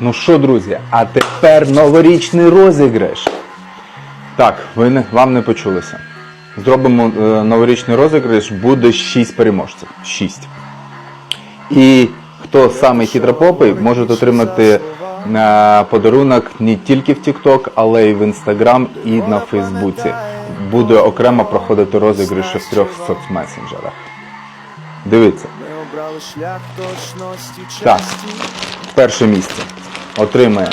Ну що, друзі, а тепер новорічний розіграш. Так, ви не, вам не почулося. Зробимо е, новорічний розіграш, буде 6 переможців. 6. І хто саме хитропопий, може отримати е, подарунок не тільки в TikTok, але й в Instagram і на Фейсбуці. Буде окремо проходити розіграші в трьох соцмесенджерах. Дивіться. Так. Перше місце отримає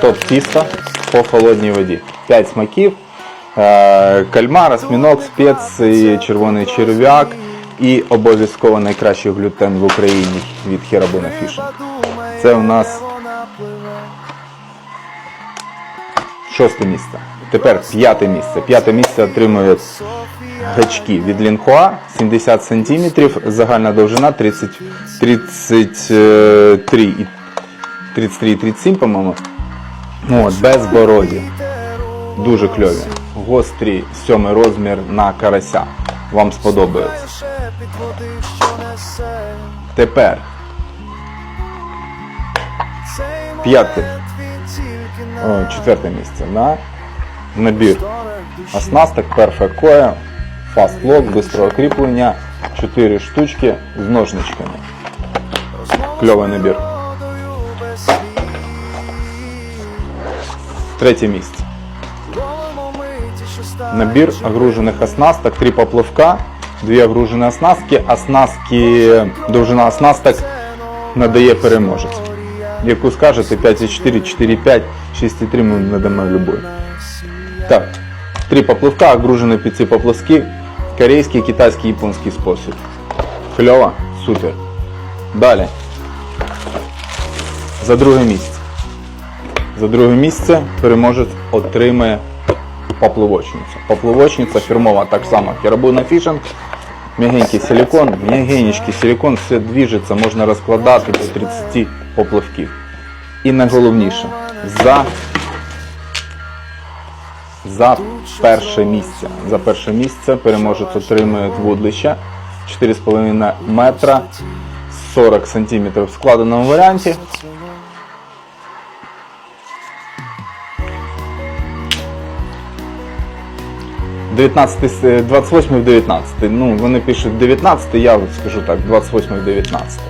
топ тіста по холодній воді. 5 смаків, е, кальмар, осьміног, спеції, червоний черв'як і обов'язково найкращий глютен в Україні від Херабуна Фішн. Це у нас шосте місце. Тепер п'яте місце. П'яте місце отримує гачки від Лінхуа 70 см, загальна довжина 30, 33 33,37, по-моєму. От, без бороді. Дуже кльові. Гострі сьомий розмір на карася. Вам сподобається. Тепер П'яте. о, четверте місце. На набір оснасток Coil, Fast Lock, бистрого кріплення, 4 штучки з ножничками. Кльовий набір. Третє місце. Набір огружених оснасток, три поплавка, дві огружені оснастки, оснастки, довжина оснасток надає переможець. Яку скажете 5,4, 4,5, 6,3 ми надамо любой. Так, три поплавка, огружені під ці поплавки, корейський, китайський, японський спосіб. Кльово? Супер. Далі. За друге місце. За друге місце переможець отримає поплавочницю. Поплавочниця фірмова так само Керабуна Фішинг. М'ягенький силикон, м'ягенький силикон, все двіжиться, можна розкладати до 30 поплавків. І найголовніше, за, за перше місце. За перше місце переможець отримує вудлище 4,5 метра 40 см в складеному варіанті. – 19, с- 28 в 19. Ну, вони пишуть 19, я скажу так, 28 в 19.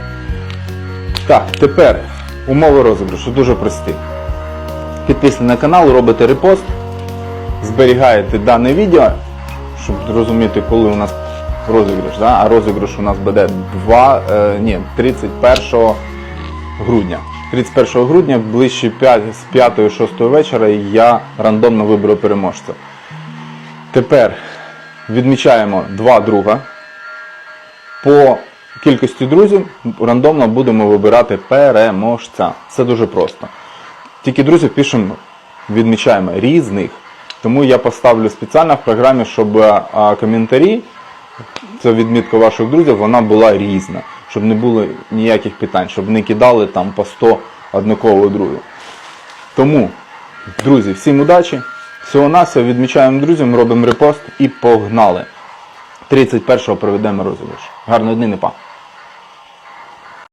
Так, тепер умови розіграшу дуже прості. Підписані на канал, робите репост, зберігаєте дане відео, щоб зрозуміти, коли у нас розіграш. Да? А розіграш у нас буде 2, е, ні, 31 грудня. 31 грудня ближче 5, з 5-6 вечора я рандомно виберу переможця. Тепер відмічаємо два друга. По кількості друзів рандомно будемо вибирати переможця. Це дуже просто. Тільки друзів пишемо, відмічаємо різних. Тому я поставлю спеціально в програмі, щоб коментарі, це відмітка ваших друзів, вона була різна. Щоб не було ніяких питань, щоб не кидали там по 100 однакового друзів. Тому, друзі, всім удачі! Всього нас відмічаємо друзям, робимо репост і погнали. 31-го проведемо розіграш. Гарної дні, не па!